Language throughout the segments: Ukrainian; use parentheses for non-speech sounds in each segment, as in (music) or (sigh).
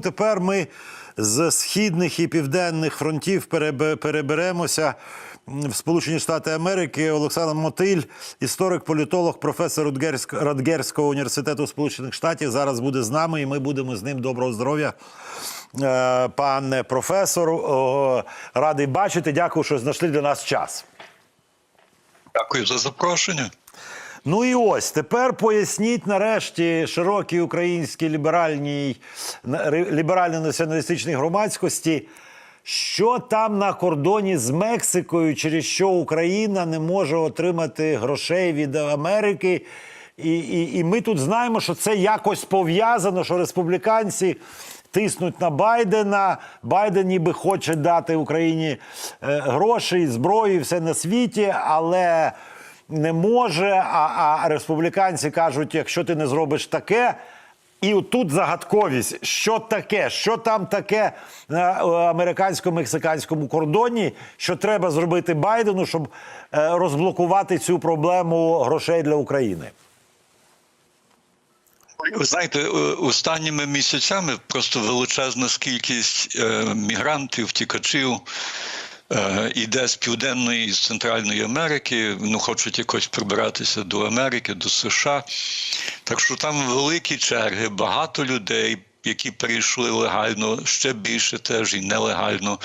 Тепер ми з східних і південних фронтів переберемося в Сполучені Штати Америки. Олександр Мотиль, історик, політолог, професор Радгерського університету Сполучених Штатів, зараз буде з нами, і ми будемо з ним доброго здоров'я. Е, Пане професору, радий бачити. Дякую, що знайшли для нас час. Дякую за запрошення. Ну і ось тепер поясніть нарешті широкій українській ліберальній ліберально-націоналістичній громадськості, що там на кордоні з Мексикою, через що Україна не може отримати грошей від Америки. І, і, і ми тут знаємо, що це якось пов'язано, що республіканці. Тиснуть на Байдена. Байден ніби хоче дати Україні е, гроші, зброю, все на світі, але не може. А, а республіканці кажуть, якщо ти не зробиш таке. І тут загадковість, що таке, що там таке на е, американсько-мексиканському кордоні, що треба зробити Байдену, щоб е, розблокувати цю проблему грошей для України. Ви знаєте, е, останніми місяцями просто величезна кількість мігрантів, втікачів е, іде з південної і з центральної Америки. Ну хочуть якось прибиратися до Америки, до США. Так що там великі черги, багато людей, які перейшли легально, ще більше теж і нелегально.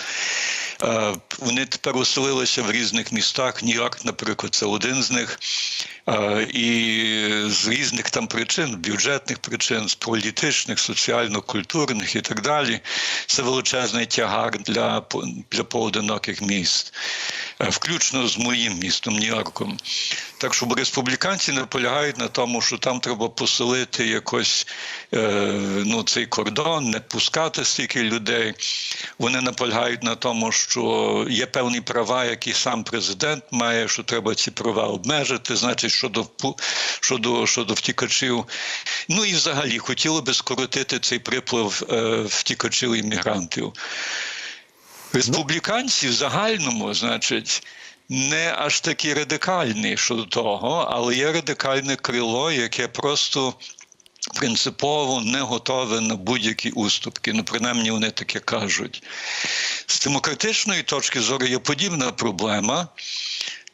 Е, Вони тепер оселилися в різних містах. Нью-Йорк, наприклад, це один з них. Е, І з різних там причин, бюджетних причин, з політичних, соціально-культурних і так далі. Це величезний тягар для, для поодиноких міст, Е, включно з моїм містом Нью-Йорком. Так що республіканці наполягають на тому, що там треба поселити якось е, ну, цей кордон, не пускати стільки людей. Вони наполягають на тому, що є певні права, які сам президент має, що треба ці права обмежити, значить, щодо щодо, щодо втікачів. Ну і взагалі хотіли би скоротити цей приплив е, втікачів і мігрантів. Республіканці в загальному, значить, не аж такі радикальні щодо того, але є радикальне крило, яке просто принципово не готове на будь-які уступки. Ну, принаймні, вони таке кажуть. З демократичної точки зору є подібна проблема.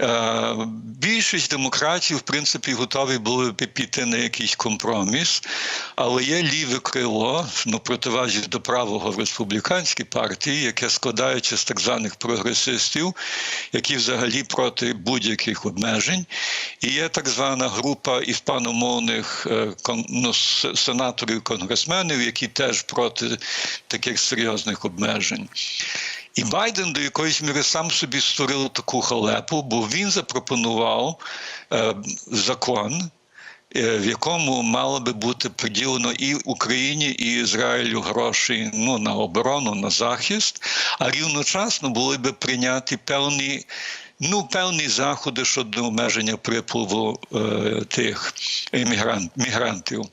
Е, Більшість демократів, в принципі, готові були піти на якийсь компроміс, але є ліве крило ну, противазі до правого в республіканській партії, яке складається з так званих прогресистів, які взагалі проти будь-яких обмежень. І є так звана група іспаномовних е, ну, сенаторів, конгресменів, які теж проти таких серйозних обмежень. І Байден до якоїсь міри сам собі створив таку халепу, бо він запропонував е, закон, е, в якому мало би бути приділено і Україні, і Ізраїлю гроші ну, на оборону, на захист, а рівночасно були би прийняті певні. Ну, певні заходи щодо обмеження припливу е, тих мігрантів.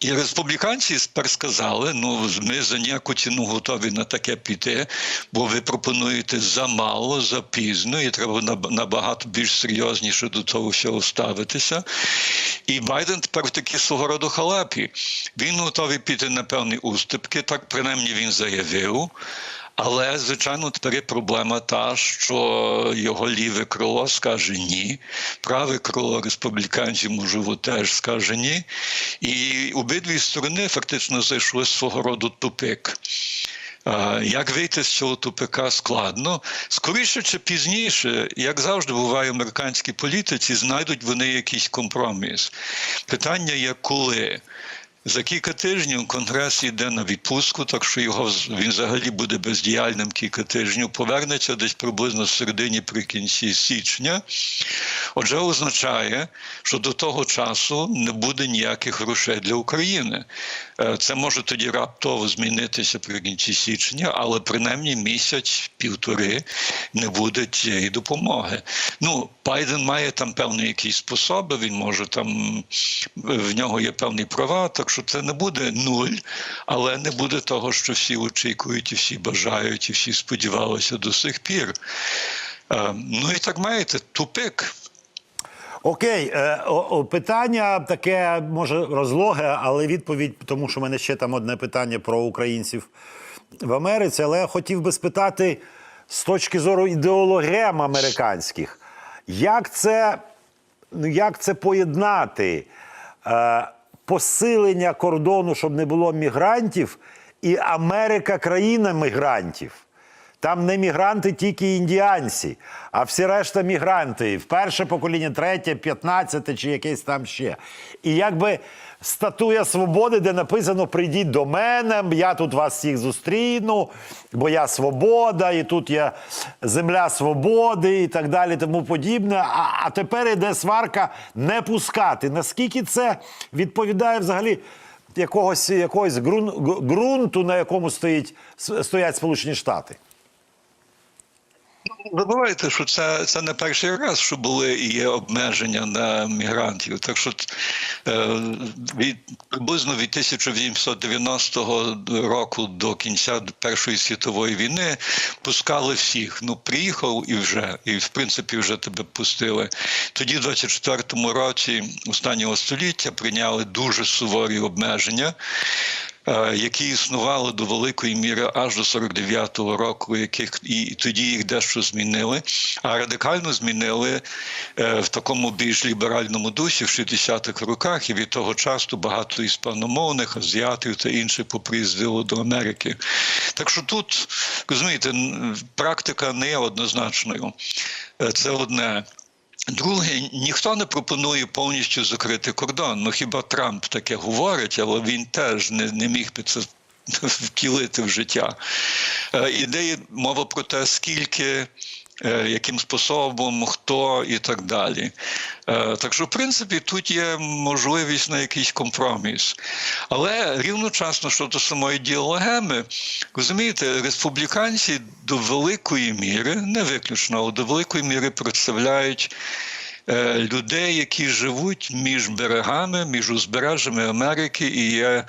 І республіканці сказали: ну ми за ніяку ціну готові на таке піти, бо ви пропонуєте замало, запізно, і треба набагато більш серйозніше до того всього ставитися. І Байден тепер в такій свого роду халапі. Він готовий піти на певні уступки, так принаймні він заявив. Але, звичайно, тепер є проблема та, що його ліве крило скаже ні, праве крило республіканців, можливо, теж скаже ні. І обидві сторони фактично зайшли свого роду тупик. Як вийти з цього тупика складно? Скоріше чи пізніше, як завжди буває в американській політиці, знайдуть вони якийсь компроміс. Питання є коли. За кілька тижнів Конгрес йде на відпустку, так що його він взагалі буде бездіяльним кілька тижнів. Повернеться десь приблизно в середині при кінці січня. Отже, означає, що до того часу не буде ніяких грошей для України. Е, Це може тоді раптово змінитися при кінці січня, але принаймні місяць, півтори не буде цієї допомоги. Ну, Байден має там певні якісь способи, він може там в нього є певні права, так що це не буде нуль, але не буде того, що всі очікують, і всі бажають, і всі сподівалися до сих пір. Е, Ну і так маєте тупик. Окей, е, питання таке може розлоге, але відповідь, тому що в мене ще там одне питання про українців в Америці. Але я хотів би спитати з точки зору ідеологем американських, як це, ну, як це поєднати е, посилення кордону, щоб не було мігрантів, і Америка країна мігрантів. Там не мігранти, тільки індіанці, а всі решта мігранти. Перше покоління, третє, п'ятнадцяте чи якесь там ще. І якби статуя свободи, де написано: прийдіть до мене, я тут вас всіх зустріну, бо я свобода, і тут є земля свободи, і так далі, тому подібне. А, а тепер іде сварка не пускати. Наскільки це відповідає взагалі? Якогось, якогось ґрун, ґрунту, на якому стоїть, стоять Сполучені Штати. Забувайте, що це, це не перший раз, що були і є обмеження на мігрантів. Так що е, від, приблизно від 1890 року до кінця Першої світової війни пускали всіх. Ну, приїхав і вже, і в принципі вже тебе пустили. Тоді, в 24-му році останнього століття, прийняли дуже суворі обмеження. Е, Які існували до великої міри аж до 49-го року, яких і тоді їх дещо змінили, а радикально змінили е, в такому більш ліберальному дусі в 60-х роках, і від того часу багато іспаномовних, азіатів та інших поприїздило до Америки. Так що тут розумієте, практика не є однозначною. Е, Це одне. Друге, ніхто не пропонує повністю закрити кордон. Ну хіба Трамп таке говорить, але він теж не, не міг би це (laughs) втілити в життя. Е, Ідеє мова про те, скільки. Е, Яким способом, хто і так далі. Е, Так що, в принципі, тут є можливість на якийсь компроміс. Але рівночасно щодо самої діалогеми, розумієте, республіканці до великої міри, не виключно, але до великої міри представляють е, людей, які живуть між берегами, між узбережжями Америки і є.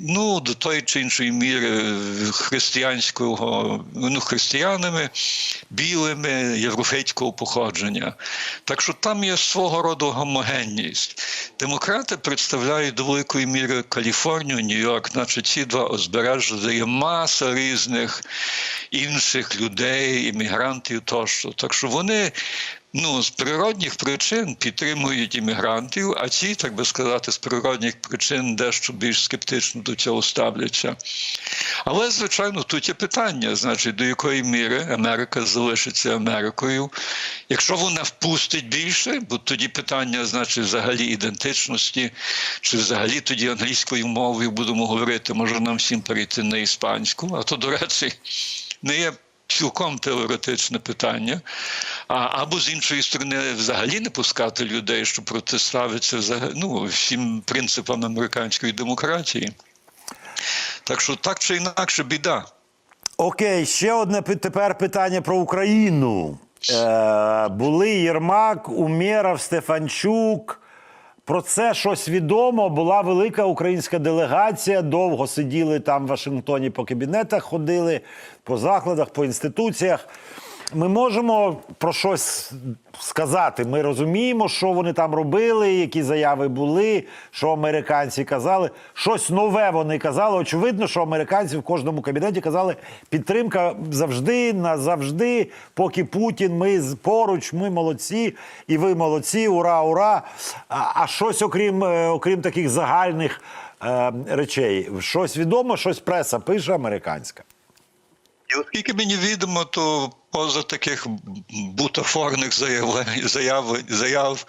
Ну, до тої чи іншої міри християнського, ну, християнами, білими, європейського походження. Так що там є свого роду гомогенність. Демократи представляють до великої міри Каліфорнію, Нью-Йорк, значить ці два узбережжя, де є маса різних інших людей, іммігрантів тощо. Так що вони ну, з природних причин підтримують іммігрантів, а ці, так би сказати, з природних причин дещо більш скептично до цього ставляться. Але, звичайно, тут є питання, значить, до якої міри Америка залишиться Америкою. Якщо вона впустить більше, бо тоді питання, значить, взагалі ідентичності, чи взагалі тоді англійською мовою будемо говорити, може нам всім перейти на іспанську, а то, до речі, не є цілком теоретичне питання. А, або з іншої сторони, взагалі не пускати людей, що протиставиться ну, всім принципам американської демократії. Так що так чи інакше біда. Окей, ще одне тепер питання про Україну. Е, були Єрмак, Умєров, Стефанчук. Про це щось відомо. Була велика українська делегація. Довго сиділи там в Вашингтоні по кабінетах, ходили по закладах, по інституціях. Ми можемо про щось сказати. Ми розуміємо, що вони там робили, які заяви були, що американці казали. Щось нове вони казали. Очевидно, що американці в кожному кабінеті казали, підтримка завжди, назавжди, поки Путін, ми поруч, ми молодці, і ви молодці, ура, ура. А, а щось окрім, е, окрім таких загальних е, речей, щось відомо, щось преса пише американська. І оскільки мені відомо, то поза таких бутафорних заяв, заяв, заяв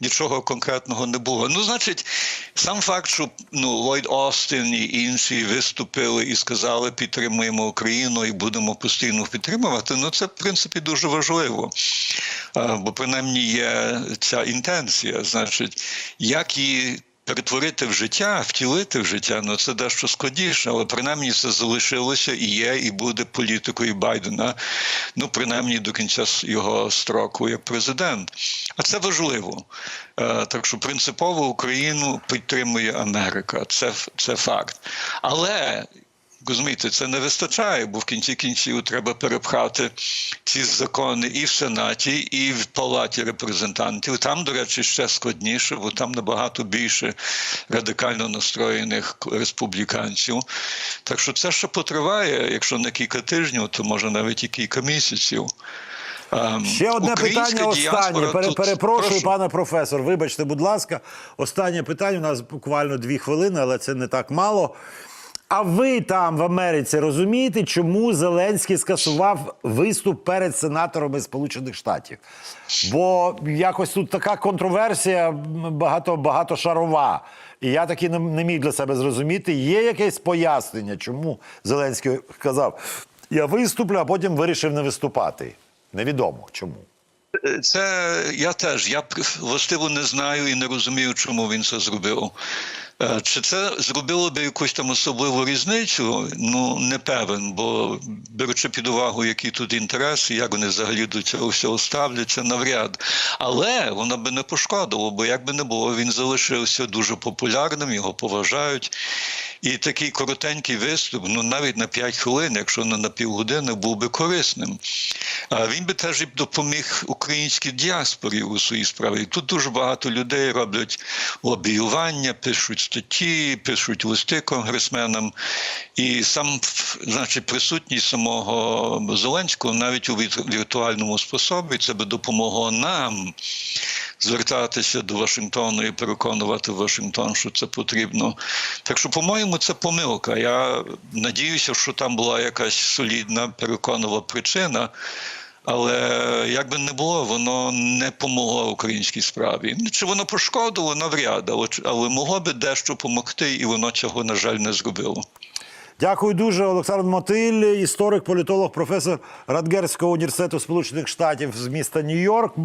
нічого конкретного не було. Ну, значить, сам факт, що ну, Ллойд Остін і інші виступили і сказали, підтримуємо Україну і будемо постійно підтримувати, ну це в принципі дуже важливо. Бо принаймні є ця інтенція. Значить, як її перетворити в життя, втілити в життя, ну це дещо складніше, але принаймні це залишилося і є, і буде політикою Байдена. Ну, принаймні до кінця його строку як президент. А це важливо. Е, Так що принципово Україну підтримує Америка. Це, це факт. Але Розумієте, це не вистачає, бо в кінці кінців треба перепхати ці закони і в Сенаті, і в Палаті репрезентантів. Там, до речі, ще складніше, бо там набагато більше радикально настроєних республіканців. Так що це ще потриває, якщо не кілька тижнів, то може навіть і кілька місяців. Ем, Ще одне питання останнє. Пере- тут- перепрошую, Прошу. пане професор. Вибачте, будь ласка. Останнє питання. У нас буквально дві хвилини, але це не так мало. А ви там в Америці розумієте, чому Зеленський скасував виступ перед сенаторами Сполучених Штатів? Бо якось тут така контроверсія м, багато багатошарова. І я таки не, не міг для себе зрозуміти. Є якесь пояснення, чому Зеленський сказав: я виступлю, а потім вирішив не виступати. Невідомо чому. Це я теж. Я властиво не знаю і не розумію, чому він це зробив. Е, Чи це зробило би якусь там особливу різницю? Ну не певен, бо беручи під увагу, які тут інтереси, як вони взагалі до цього всього ставляться, навряд. Але воно би не пошкодило, бо як би не було, він залишився дуже популярним, його поважають. І такий коротенький виступ, ну навіть на 5 хвилин, якщо не на півгодини, був би корисним. А він би теж допоміг українській діаспорі у своїй справі. Тут дуже багато людей роблять лобіювання, пишуть статті, пишуть листи конгресменам. І сам, значить, присутність самого Зеленського навіть у віртуальному способі це би допомогло нам звертатися до Вашингтону і переконувати Вашингтон, що це потрібно. Так що, по-моєму, це помилка. Я надіюся, що там була якась солідна переконова причина. Але як би не було, воно не помогло українській справі. Чи воно пошкодило навряд, але, але могло би дещо допомогти, і воно цього, на жаль, не зробило. Дякую дуже, Олександр Мотиль, історик, політолог, професор Радгерського університету Сполучених Штатів з міста Нью-Йорк.